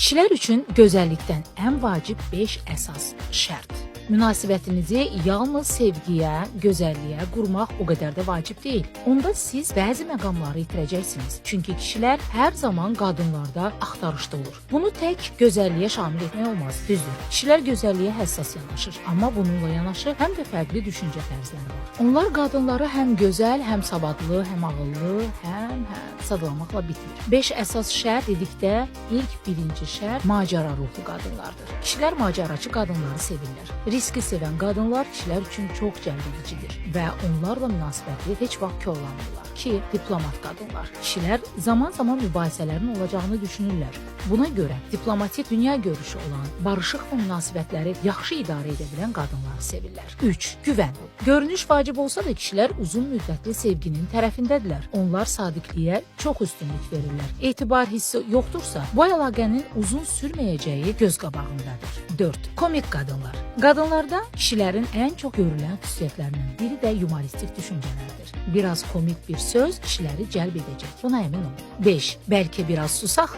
Kişilər üçün gözəllikdən ən vacib 5 əsas şərt. Münasibətinizi yalnız sevgiyə, gözəlliyə qurmaq o qədər də vacib deyil. Onda siz bəzi məqamları itirəcəksiniz. Çünki kişilər hər zaman qadınlarda axtarışda olur. Bunu tək gözəlliyə şamil etmək olmaz. Düzdür. Kişilər gözəlliyə həssas yanaşır, amma bununla yanaşı həm də fərqli düşüncə tərzləri var. Onlar qadınları həm gözəl, həm savadlı, həm ağıllı, həm həm sadlamaqla bitmir. 5 əsas şərt dedikdə ilk birinci şərt macəra ruhlu qadınlardır. Kişilər macəraçı qadınları sevirlər. Riski sevən qadınlar kişilər üçün çox cəlbedicidir və onlarla münasibətli heç vaxt korlanmırlar ki, diplomat qadınlar. Kişilər zaman-zaman mübahisələrin olacağını düşünürlər. Buna görə diplomatik dünya görüşü olan, barışıq və münasibətləri yaxşı idarə edə bilən qadınları sevirlər. 3. Güvən. Görünüş vacib olsa da kişilər uzun müddətli sevginin tərəfindədirlər. Onlar sadiqliyə çox üstünlük verirlər. Etibar hissi yoxdursa, bu əlaqənin uzun sürməyəcəyi göz qabağındadır. 4. Komik qadınlar. Qadınlarda kişilərin ən çox görülən xüsusiyyətlərindən biri də yumoristik düşüncələrdir. Biraz komik bir söz kişiləri cəlb edəcək. Buna əmin olun. 5. Bəlkə biraz susaq?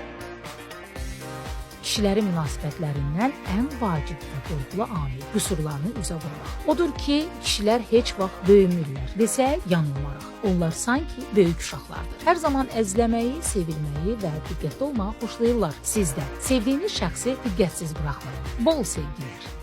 Kişilərin münasibətlərindən ən vacib və qorxulu amil qüsurlarını üzə vurmaq. Odur ki, kişilər heç vaxt böyümürlər. Desək, yanılmarıq. Onlar sanki böyük uşaqlardır. Hər zaman əzləməyi, sevilməyi və diqqətli olmağı xoşlayırlar. Siz də sevdiyiniz şəxsi diqqətsiz buraxmayın. Bol sevgilər.